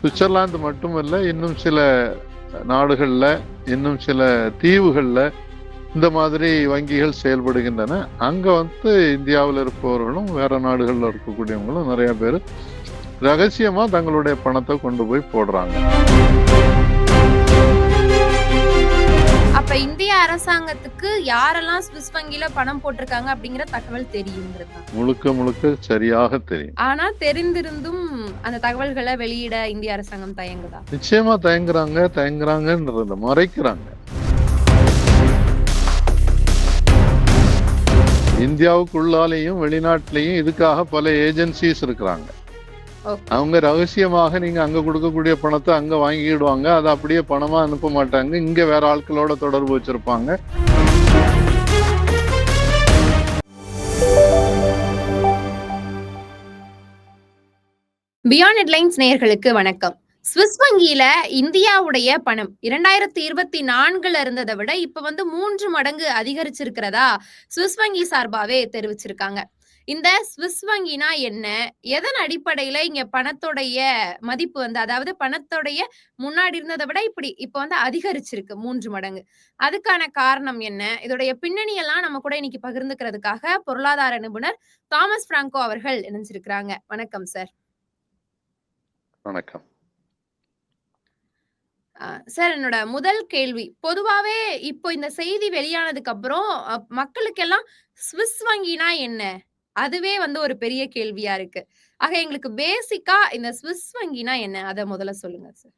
Switzerland மட்டுமல்ல இன்னும் சில நாடுகளில் இன்னும் சில தீவுகளில் இந்த மாதிரி வங்கிகள் செயல்படுகின்றன. அங்கே வந்து இந்தியாவில் இருப்பவர்களும் வேற நாடுகளில் இருக்கக்கூடியவங்களும் நிறைய பேர் ரகசியமாக தங்களுடைய பணத்தை கொண்டு போய் போடுறாங்க. அப்ப இந்திய அரசாங்கத்துக்கு யாரெல்லாம் ஸ்விஸ் வங்கியில பணம் போட்டிருக்காங்க அப்படிங்கிற தகவல் தெரியுங்கிறது. முழுக்க முழுக்க சரியாக தெரியும் ஆனா தெரிந்திருந்தும் அந்த தகவல்களை வெளியிட இந்திய அரசாங்கம் தயங்குதா நிச்சயமா தயங்குறாங்க தயங்குறாங்கன்றத மறைக்கிறாங்க இந்தியாவுக்குள்ளாலேயும் வெளிநாட்டிலையும் இதுக்காக பல ஏஜென்சிஸ் இருக்கிறாங்க. அவங்க ரகசியமாக நீங்க அங்க கொடுக்கக்கூடிய பணத்தை அங்க வாங்கிடுவாங்க அதை அப்படியே பணமா அனுப்ப மாட்டாங்க. இங்க வேற ஆட்களோட தொடர்பு வச்சிருப்பாங்க. பியாண்ட் ஹெட்லைன்ஸ் நேயர்களுக்கு வணக்கம். ஸ்விஸ் வங்கியில இந்தியாவுடைய பணம் இரண்டாயிரத்தி இருபத்தி நான்குல இருந்ததை விட இப்ப வந்து மூன்று மடங்கு அதிகரிச்சிருக்கிறதா ஸ்விஸ் வங்கி சார்பாவே தெரிவிச்சிருக்காங்க. இந்த ஸ்விஸ் வங்கினா என்ன? எதன் அடிப்படையில இங்க பணத்தோடைய மதிப்பு வந்து அதாவது பணத்தோடைய முன்னாடி இருந்ததை விட இப்படி இப்ப வந்து அதிகரிச்சிருக்கு மூன்று மடங்கு. அதுக்கான காரணம் என்ன? இதோடைய பின்னணி எல்லாம் நம்ம கூட இன்னைக்கு பகிர்ந்துக்கிறதுக்காக பொருளாதார நிபுணர் தாமஸ் பிராங்கோ அவர்கள் இணைஞ்சிருக்கிறாங்க. வணக்கம் சார். வணக்கம். ஆஹ் சார் என்னோட முதல் கேள்வி. பொதுவாவே இப்போ இந்த செய்தி வெளியானதுக்கு அப்புறம் மக்களுக்கெல்லாம் ஸ்விஸ் வங்கினா என்ன? அதுவே வந்து ஒரு பெரிய கேள்வியா இருக்கு. ஆக எங்களுக்கு பேசிக்கா இந்த ஸ்விஸ் வங்கினா என்ன? அத முதல்ல சொல்லுங்க சார்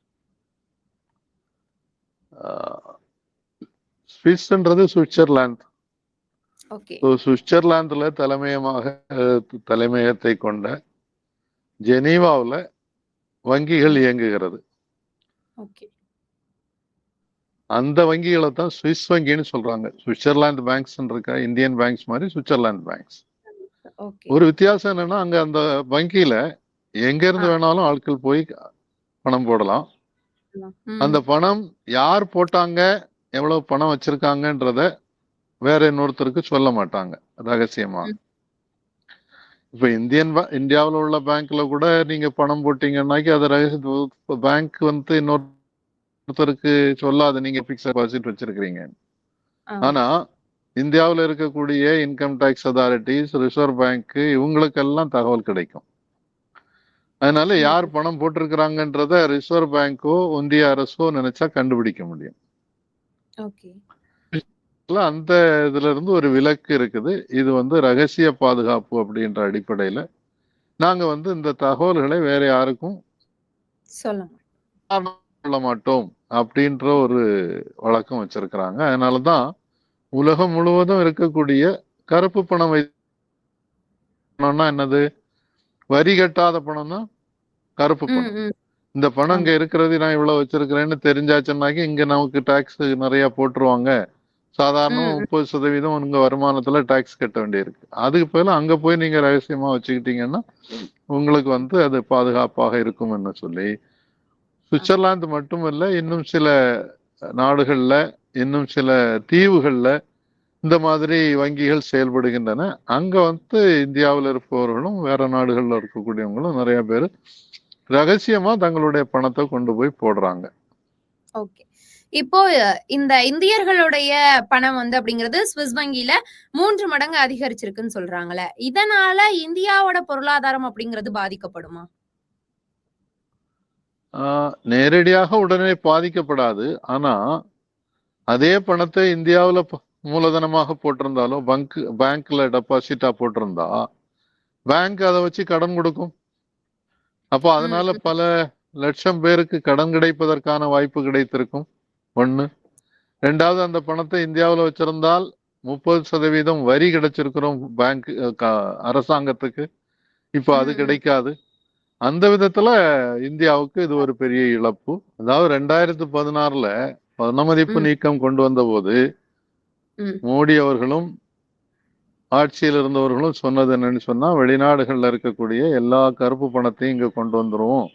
ஆஹ் சுவிஸ்ன்றது சுவிட்சர்லாந்து சுவிட்சர்லாந்துல தலைமையமாக அஹ், தலைமையகத்தை கொண்ட ஜெனீவாவுல வங்கிகள் இயங்குகிறது. ஓகே. அந்த வங்கிகளை தான் சுவிஸ் வங்கின்னு சொல்றாங்க. சுவிட்சர்லாந்து பேங்க்ஸ் இருக்கா இந்தியன் பேங்க்ஸ் மாதிரி சுவிட்சர்லாந்து பேங்க்ஸ் ஒரு வித்தியாசம் என்னன்னா அங்க அந்த வங்கியில எங்க இருந்து. வேணாலும் ஆட்கள் போய் பணம் போடலாம். அந்த பணம் யார் போட்டாங்க எவ்வளவு பணம் வச்சிருக்காங்கன்றத வேற இன்னொருத்தருக்கு சொல்ல மாட்டாங்க ரகசியமா. இப்ப இந்தியன் இந்தியாவுல உள்ள பேங்க்ல கூட நீங்க பணம் போட்டீங்கன்னாக்கி அது ரகசிய பேங்க் வந்து இன்னொருத்தருக்கு சொல்லாது நீங்க பிக்ஸ் டெபாசிட் வச்சிருக்கிறீங்க ஆனா இந்தியாவுல இருக்கக்கூடிய income tax authorities reserve bank இவங்களுக்கெல்லாம் தகவல் கிடைக்கும். அதனால யார் பணம் போட்டிருக்கிறாங்கன்றத ரிசர்வ் பேங்கோ ஒன்றிய அரசோ நினைச்சா கண்டுபிடிக்க முடியும். அந்த இதுல இருந்து ஒரு விலக்கு இருக்குது. இது வந்து ரகசிய பாதுகாப்பு அப்படின்ற அடிப்படையில. நாங்க வந்து இந்த தகவல்களை வேற யாருக்கும் சொல்ல மாட்டோம் அப்படின்ற ஒரு வழக்கம் வச்சிருக்கிறாங்க. அதனாலதான் உலகம் முழுவதும் இருக்கக்கூடிய கருப்பு பணம் பணம்னா என்னது? வரி கட்டாத பணம்னா கருப்பு பணம். இந்த பணம் இங்க இருக்கிறது நான் இவ்வளவு வச்சிருக்கிறேன்னு தெரிஞ்சாச்சுன்னாக்கி இங்க நமக்கு டாக்ஸ் நிறைய போட்டுருவாங்க. சாதாரண. முப்பது சதவீதம் உங்க வருமானத்துல டாக்ஸ் கட்ட வேண்டியிருக்கு. அதுக்கு பதிலா அங்க போய் நீங்க ரகசியமா வச்சுக்கிட்டீங்கன்னா உங்களுக்கு வந்து அது பாதுகாப்பாக இருக்கும்னு சொல்லி. சுவிட்சர்லாந்து மட்டுமல்ல இன்னும் சில நாடுகள்ல இன்னும் சில தீவுகள்ல இந்த மாதிரி வங்கிகள் செயல்படுகின்றன. அங்க வந்து இந்தியாவில் இருப்பவர்களும் வேற நாடுகள்ல இருக்கக்கூடியவங்களும் நிறைய பேர் ரகசியமா தங்களுடைய பணத்தை கொண்டு போய் போடுறாங்க. ஓகே. இப்போ இந்த இந்தியர்களுடைய பணம் வந்து அப்படிங்கிறது ஸ்விஸ் வங்கியில மூன்று மடங்கு அதிகரிச்சிருக்குன்னு சொல்றாங்கல்ல இதனால இந்தியாவோட பொருளாதாரம் அப்படிங்கிறது பாதிக்கப்படுமா? ஆஹ் நேரடியாக உடனே பாதிக்கப்படாது. ஆனா அதே பணத்தை இந்தியாவுல மூலதனமாக போட்டிருந்தாலோ பங்க் பேங்க்ல டெபாசிட்டா போட்டிருந்தா பேங்க் அதை வச்சு கடன் கொடுக்கும். அப்போ அதனால. பல லட்சம் பேருக்கு கடன் கிடைப்பதற்கான வாய்ப்பு கிடைத்திருக்கும். ஒண்ணு. ரெண்டாவது அந்த பணத்தை இந்தியாவுல வச்சிருந்தால் முப்பது சதவீதம் வரி கிடைச்சிருக்கிறோம் பேங்க் அரசாங்கத்துக்கு. இப்போ அது. கிடைக்காது. அந்த விதத்துல இந்தியாவுக்கு இது ஒரு பெரிய இழப்பு. அதாவது ரெண்டாயிரத்து பதினாறுல பணமதிப்பு. நீக்கம் கொண்டு வந்த போது. மோடி அவர்களும் ஆட்சியில் இருந்தவர்களும் சொன்னது என்னன்னு சொன்னா வெளிநாடுகள்ல இருக்கக்கூடிய எல்லா கருப்பு பணத்தையும் இங்க கொண்டு வந்துருவோம்.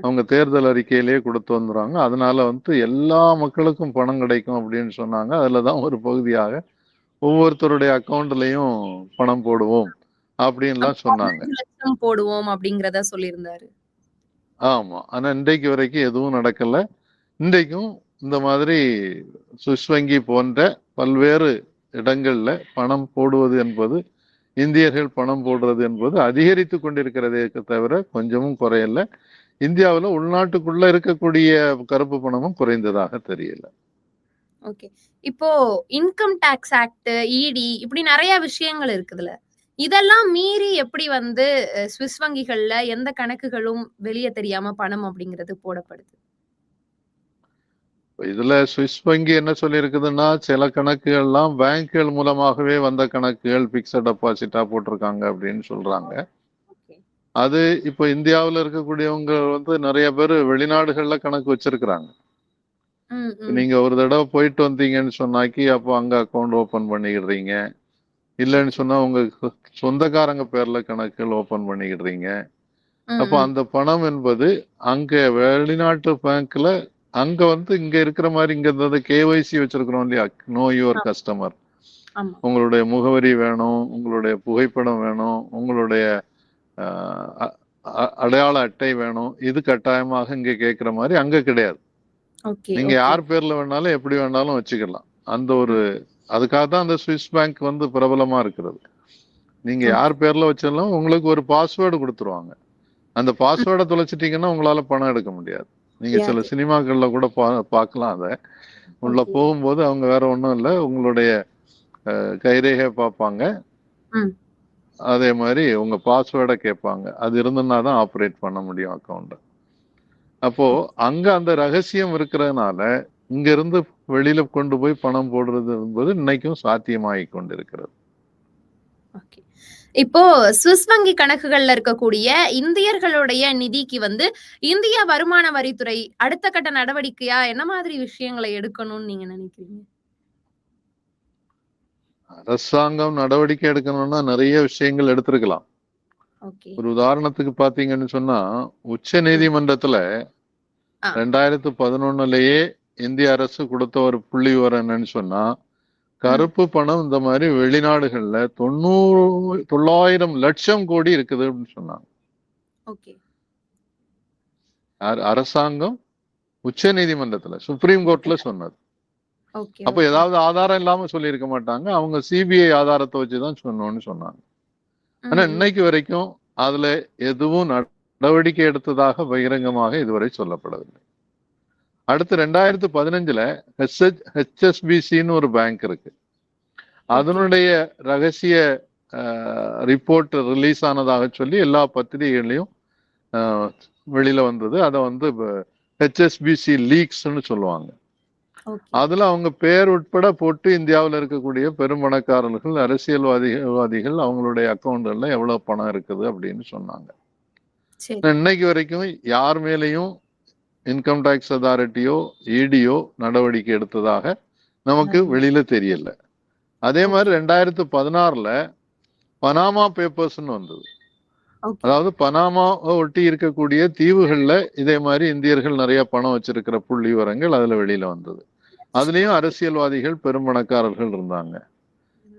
அவங்க தேர்தல் அறிக்கையிலேயே கொடுத்து வந்துருவாங்க. அதனால வந்து எல்லா மக்களுக்கும் பணம் கிடைக்கும் அப்படின்னு சொன்னாங்க. அதுலதான் ஒரு பகுதியாக ஒவ்வொருத்தருடைய அக்கௌண்ட்லயும் பணம் போடுவோம் அப்படின்லாம் சொன்னாங்க. போடுவோம் அப்படிங்கறத சொல்லியிருந்தாரு. ஆமா. ஆனா இன்றைக்கு வரைக்கும் எதுவும் நடக்கல. இன்றைக்கும் இந்த மாதிரி சுவிஸ் வங்கி போன்ற பல்வேறு இடங்கள்ல பணம் போடுவது என்பது இந்தியர்கள் பணம் போடுறது என்பது அதிகரித்து கொண்டிருக்கிறதே தவிர கொஞ்சமும் குறையல. இந்தியாவில் உள்நாட்டுக்குள்ள இருக்கக்கூடிய கருப்பு பணமும் குறைந்ததாக தெரியல. ஓகே. இப்போ இன்கம் டாக்ஸ் ஆக்ட் இடி இப்படி நிறைய விஷயங்கள் இருக்குதுல. இதெல்லாம் மீறி எப்படி வந்து சுவிஸ் வங்கிகள்ல எந்த கணக்குகளும் வெளியே தெரியாம பணம் அப்படிங்கிறது போடப்படுது? இதுல சுவிஸ் வங்கி என்ன சொல்லியிருக்குதுன்னா சில கணக்குகள்லாம் பேங்க்குகள் மூலமாகவே வந்த கணக்குகள் பிக்சட் டெபாசிட்டா போட்டிருக்காங்க அப்படின்னு சொல்றாங்க. அது இப்போ இந்தியாவுல இருக்கக்கூடியவங்க வந்து நிறைய பேர் வெளிநாடுகள்ல கணக்கு வச்சிருக்கிறாங்க. நீங்க ஒரு தடவை போயிட்டு வந்தீங்கன்னு சொன்னாக்கி அப்போ அங்க அக்கௌண்ட் ஓபன் பண்ணிக்கிடுறீங்க இல்லைன்னு சொன்னா உங்க சொந்தக்காரங்க பேர்ல கணக்குகள் ஓபன் பண்ணிக்கிடுறீங்க ம், அப்போ. அந்த பணம் என்பது அங்க வெளிநாட்டு பேங்க்ல அங்க வந்து இங்க இருக்கிற மாதிரி இங்க இருந்தது கேஒய்சி வச்சிருக்கிறோம் இல்லையா? நோ யுவர் கஸ்டமர் உங்களுடைய முகவரி வேணும் உங்களுடைய புகைப்படம் வேணும் உங்களுடைய அடையாள அட்டை வேணும். இது கட்டாயமாக இங்க கேட்கிற மாதிரி அங்க கிடையாது. நீங்க. யார் பேர்ல வேணாலும் எப்படி வேணாலும் வச்சுக்கலாம். அந்த ஒரு அதுக்காக தான் அந்த சுவிஸ் பேங்க் வந்து பிரபலமா இருக்கிறது. நீங்க. யார் பேர்ல வச்சாலும் உங்களுக்கு ஒரு பாஸ்வேர்டு கொடுத்துருவாங்க. அந்த பாஸ்வேர்டை தொலைச்சிட்டீங்கன்னா உங்களால பணம் எடுக்க முடியாது. நீங்க சில. சினிமாக்கள்ல கூட பா- பார்க்கலாம் அதை உள்ள. போகும்போது அவங்க வேற ஒண்ணும் இல்ல உங்களுடைய கைரேகை பார்ப்பாங்க. அதே மாதிரி உங்க பாஸ்வேர்டை கேட்பாங்க அது இருந்ததுன்னா தான் ஆப்ரேட் பண்ண முடியும் அக்கௌண்ட் அப்போ அங்க அந்த ரகசியம் இருக்கிறதுனால இங்க இருந்து வெளியில கொண்டு போய் பணம் போடுறது என்பது இன்னைக்கும் சாத்தியமாகி கொண்டிருக்கிறது ஓகே. இப்போ சுவிஸ் வங்கி கணக்குகள்ல இருக்கக்கூடிய இந்தியர்களுடைய நிதிக்கு வந்து இந்திய வருமான வரித்துறை அடுத்த கட்ட நடவடிக்கையா என்ன மாதிரி விஷயங்களை எடுக்கணும்னு நீங்க நினைக்கிறீங்க? அரசாங்கம் நடவடிக்கை எடுக்கணும்னா நிறைய விஷயங்கள் எடுத்திருக்கலாம். ஒரு உதாரணத்துக்கு பாத்தீங்கன்னு சொன்னா உச்ச நீதிமன்றத்துல. ரெண்டாயிரத்து பதினொன்னுலயே இந்திய அரசு கொடுத்த ஒரு புள்ளி விவரம் என்னன்னு சொன்னா கருப்பு பணம் இந்த மாதிரி வெளிநாடுகள்ல தொண்ணூறு தொள்ளாயிரம் லட்சம் கோடி இருக்குது அப்படின்னு சொன்னாங்க? அரசாங்கம் உச்ச நீதிமன்றத்துல சுப்ரீம் கோர்ட்ல சொன்னது. அப்ப ஏதாவது ஆதாரம் இல்லாம சொல்லியிருக்க மாட்டாங்க. அவங்க சிபிஐ ஆதாரத்தை வச்சுதான் சொன்னோம்னு சொன்னாங்க. ஆனா இன்னைக்கு வரைக்கும் அதுல எதுவும் நடவடிக்கை எடுத்ததாக பகிரங்கமாக இதுவரை சொல்லப்படவில்லை. அடுத்து ரெண்டாயிரத்து பதினஞ்சுல ஹெச்எச் ஹெச்எஸ்பிசின்னு ஒரு பேங்க் இருக்கு. அதனுடைய ரகசிய ரிப்போர்ட் ரிலீஸ் ஆனதாக சொல்லி எல்லா பத்திரிகைகளையும் வெளியில வந்தது. அதை வந்து ஹெச்எஸ்பிசி லீக்ஸ்னு சொல்லுவாங்க. அதுல அவங்க பேர் உட்பட போட்டு இந்தியாவுல இருக்கக்கூடிய பெரும்பணக்காரர்கள் அரசியல்வாதிகள் அவங்களுடைய அக்கௌண்ட்ல எவ்வளவு பணம் இருக்குது அப்படின்னு சொன்னாங்க. இன்னைக்கு வரைக்கும் யார் மேலேயும் இன்கம் டாக்ஸ் அதாரிட்டியோ இடியோ நடவடிக்கை எடுத்ததாக நமக்கு. வெளியில தெரியல. அதே மாதிரி ரெண்டாயிரத்து பதினாறுல பனாமா பேப்பர்ஸ்னு வந்தது. அதாவது பனாமா ஒட்டி இருக்கக்கூடிய தீவுகள்ல இதே மாதிரி இந்தியர்கள் நிறைய பணம் வச்சிருக்கிற புள்ளி விவரங்கள் அதுல வெளியில வந்தது. அதுலயும் அரசியல்வாதிகள் பெரும்பணக்காரர்கள் இருந்தாங்க.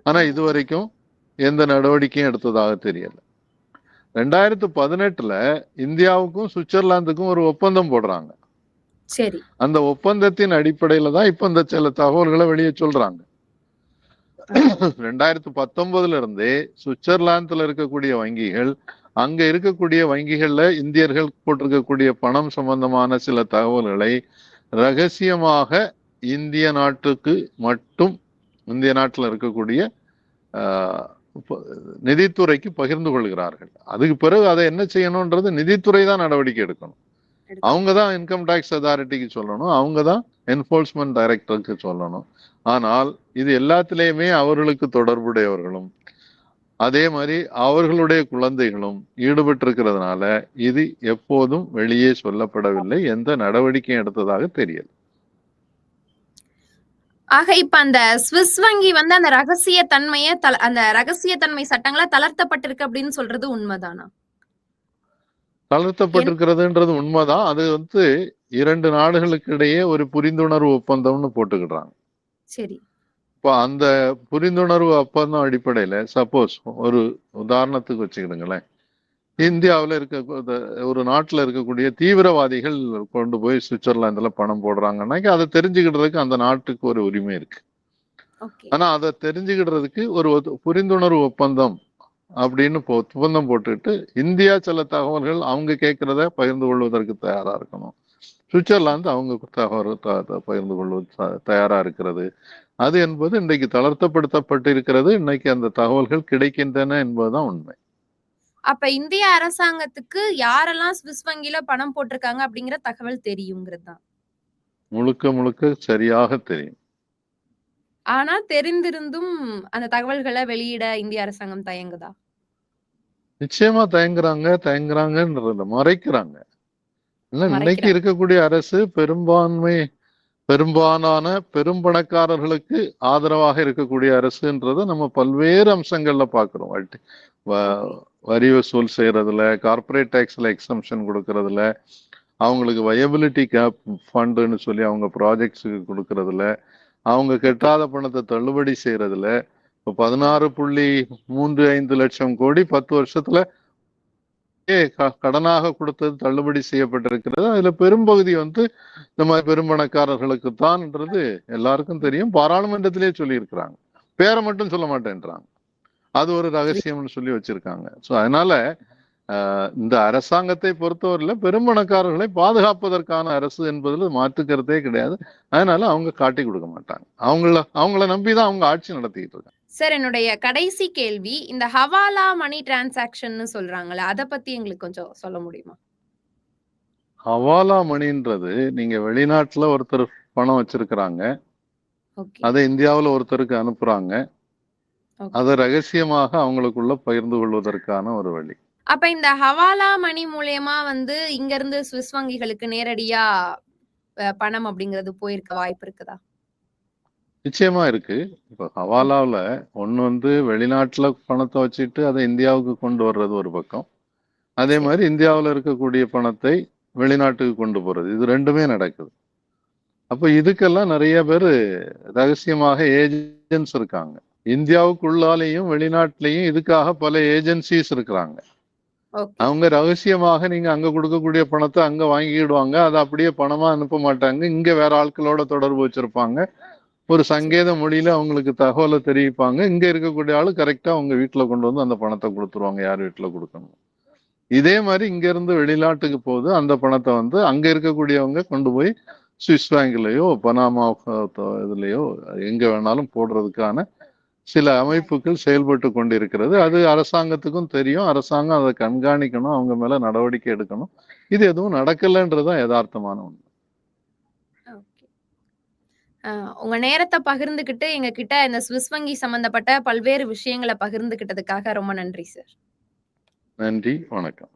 ஆனா இது வரைக்கும் எந்த நடவடிக்கையும் எடுத்ததாக தெரியல. ரெண்டாயிரத்து பதினெட்டுல இந்தியாவுக்கும் சுவிட்சர்லாந்துக்கும் ஒரு ஒப்பந்தம் போடுறாங்க. சரி. அந்த ஒப்பந்தத்தின் அடிப்படையில தான் இப்ப இந்த சில தகவல்களை வெளியே சொல்றாங்க. ரெண்டாயிரத்து பத்தொன்பதுல இருந்தே சுவிட்சர்லாந்துல இருக்கக்கூடிய வங்கிகள் அங்க இருக்கக்கூடிய வங்கிகள்ல இந்தியர்கள் போட்டிருக்கக்கூடிய பணம் சம்பந்தமான சில தகவல்களை ரகசியமாக இந்திய நாட்டுக்கு மட்டும் இந்திய நாட்டில் இருக்கக்கூடிய நிதித்துறைக்கு பகிர்ந்து கொள்கிறார்கள். அதுக்கு பிறகு அதை என்ன செய்யணும்ன்றது நிதித்துறை தான் நடவடிக்கை எடுக்கணும். அவங்க தான் இன்கம் டாக்ஸ் அதாரிட்டிக்கு சொல்லணும். அவங்க தான் என்போர்ஸ்மெண்ட் டைரக்டருக்கு சொல்லணும். ஆனால் இது எல்லாத்திலேயுமே அவர்களுக்கு தொடர்புடையவர்களும் அதே மாதிரி அவர்களுடைய குழந்தைகளும் ஈடுபட்டிருக்கிறதுனால இது எப்போதும் வெளியே சொல்லப்படவில்லை. எந்த நடவடிக்கையும் எடுத்ததாக தெரியல. ஆக இப்ப அந்த ஸ்விஸ் வங்கி வந்து அந்த ரகசிய தன்மைய அந்த ரகசிய தன்மை சட்டங்களை தளர்த்தப்பட்டிருக்கு அப்படின்னு சொல்றது உண்மைதானா? தளர்த்தப்பட்டிருக்கிறதுன்றது உண்மைதான். அது வந்து இரண்டு நாடுகளுக்கு இடையே ஒரு புரிந்துணர்வு ஒப்பந்தம்னு போட்டுக்கிடுறாங்க. சரி. இப்போ அந்த புரிந்துணர்வு ஒப்பந்தம் அடிப்படையில சப்போஸ் ஒரு உதாரணத்துக்கு வச்சுக்கிடுங்களேன். இந்தியாவுல இருக்க ஒரு நாட்டுல இருக்கக்கூடிய தீவிரவாதிகள் கொண்டு போய் சுவிட்சர்லாந்துல பணம் போடுறாங்கன்னா அதை தெரிஞ்சுக்கிட்டதுக்கு அந்த நாட்டுக்கு ஒரு உரிமை இருக்கு. ஆனா அதை தெரிஞ்சுக்கிடுறதுக்கு ஒரு புரிந்துணர்வு ஒப்பந்தம் அப்படின்னு ஒப்பந்தம் போட்டுட்டு இந்தியா சில தகவல்கள் அவங்க கேட்கறத பகிர்ந்து கொள்வதற்கு தயாரா இருக்கணும். சுவிட்சர்லாந்து அவங்க தகவல் பகிர்ந்து கொள்வது தயாரா இருக்கிறது. அது என்பது இன்றைக்கு தளர்த்தப்படுத்தப்பட்டிருக்கிறது. இன்னைக்கு அந்த தகவல்கள் கிடைக்கின்றன என்பதுதான் உண்மை. அப்ப இந்திய அரசாங்கத்துக்கு யாரெல்லாம் ஸ்விஸ் வங்கியில பணம் போட்டிருக்காங்க அப்படிங்கிற தகவல் தெரியுங்கிறது தான் முழுக்க முழுக்க சரியாக தெரியும். ஆனா தெரிந்திருந்தும் அந்த தகவல்களை வெளியிட இந்திய அரசாங்கம் தயங்குதா? நிச்சயமா தயங்குறாங்க தயங்குறாங்கன்றத மறைக்கிறாங்க. இன்னைக்கு. இருக்கக்கூடிய அரசு பெரும்பான்மை பெரும்பாலான பெரும்பணக்காரர்களுக்கு ஆதரவாக இருக்கக்கூடிய அரசுன்றத நம்ம பல்வேறு அம்சங்கள்ல பாக்குறோம். வரி வசூல் செய்யறதுல கார்ப்பரேட் டேக்ஸ்ல எக்ஸம்ஷன் கொடுக்கறதுல அவங்களுக்கு வயபிலிட்டி கேப் ஃபண்டுன்னு சொல்லி அவங்க ப்ராஜெக்ட்ஸுக்கு கொடுக்கறதுல அவங்க கெட்டாத பணத்தை தள்ளுபடி செய்யறதுல இப்போ பதினாறு புள்ளி மூன்று ஐந்து லட்சம் கோடி பத்து வருஷத்துல ஏ, க- கடனாக கொடுத்தது தள்ளுபடி செய்யப்பட்டிருக்கிறது. அதுல பெரும்பகுதி வந்து இந்த மாதிரி பெரும்பணக்காரர்களுக்கு தான்ன்றது எல்லாருக்கும் தெரியும். பாராளுமன்றத்திலே சொல்லியிருக்கிறாங்க. பேரை மட்டும் சொல்ல மாட்டேன்றாங்க. அது ஒரு ரகசியம்னு சொல்லி வச்சிருக்காங்க. சோ அதனால இந்த அரசாங்கத்தை பொறுத்தவரையில பெரும்பணக்காரர்களை பாதுகாப்பதற்கான அரசு என்பதுல மாற்றுக்கிறதே கிடையாது. அதனால அவங்க காட்டி கொடுக்க மாட்டாங்க. அவங்கள அவங்கள நம்பிதான் அவங்க ஆட்சி நடத்திட்டு இருக்காங்க. சார் என்னுடைய கடைசி கேள்வி இந்த ஹவாலா மணி டிரான்சாக்ஷன் சொல்றாங்கல்ல அத பத்தி எங்களுக்கு கொஞ்சம் சொல்ல முடியுமா? ஹவாலா மணின்றது நீங்க வெளிநாட்டுல ஒருத்தர் பணம் வச்சிருக்கிறாங்க. அதை இந்தியாவுல ஒருத்தருக்கு அனுப்புறாங்க. அதை ரகசியமாக அவங்களுக்குள்ள பகிர்ந்து கொள்வதற்கான ஒரு வழி. அப்ப இந்த ஹவாலா மணி மூலியமா வந்து இங்க இருந்து சுவிஸ் வங்கிகளுக்கு நேரடியா பணம் அப்படிங்கிறது போயிருக்க வாய்ப்பு இருக்குதா? நிச்சயமா இருக்கு. இப்ப ஹவாலாவுல ஒண்ணு வந்து வெளிநாட்டுல பணத்தை வச்சுட்டு அதை இந்தியாவுக்கு கொண்டு வர்றது ஒரு பக்கம். அதே. மாதிரி இந்தியாவுல இருக்கக்கூடிய பணத்தை வெளிநாட்டுக்கு கொண்டு போறது. இது ரெண்டுமே நடக்குது. அப்ப இதுக்கெல்லாம் நிறைய பேர் ரகசியமாக ஏஜென்ட்ஸ் இருக்காங்க. இந்தியாவுக்குள்ளாலேயும் வெளிநாட்டிலையும் இதுக்காக பல ஏஜென்சிஸ் இருக்கிறாங்க. அவங்க ரகசியமாக நீங்க அங்க கொடுக்கக்கூடிய பணத்தை அங்க வாங்கிடுவாங்க. அதை அப்படியே பணமா அனுப்ப மாட்டாங்க. இங்க வேற ஆட்களோட தொடர்பு வச்சிருப்பாங்க. ஒரு சங்கேத மொழியில அவங்களுக்கு தகவலை தெரிவிப்பாங்க. இங்க இருக்கக்கூடிய ஆளு கரெக்டா அவங்க வீட்டுல கொண்டு வந்து அந்த பணத்தை கொடுத்துருவாங்க. யார் வீட்டுல கொடுக்கணும்? இதே மாதிரி இங்க இருந்து வெளிநாட்டுக்கு போகுது. அந்த பணத்தை வந்து அங்க இருக்கக்கூடியவங்க கொண்டு போய் சுவிஸ் பேங்க்லயோ பனாமா இதுலயோ எங்க வேணாலும் போடுறதுக்கான சில அமைப்புகள் செயல்பட்டு கொண்டிருக்கிறது. அது அரசாங்கத்துக்கும் தெரியும். அரசாங்கம் அதை கண்காணிக்கணும். அவங்க மேல நடவடிக்கை எடுக்கணும். இது எதுவும் நடக்கலைன்றதுதான் யதார்த்தமான அஹ், உங்க நேரத்தை பகிர்ந்துகிட்டு எங்க கிட்ட இந்த சுவிஸ் வங்கி சம்பந்தப்பட்ட பல்வேறு விஷயங்களை பகிர்ந்துகிட்டதுக்காக ரொம்ப நன்றி சார். நன்றி. வணக்கம்.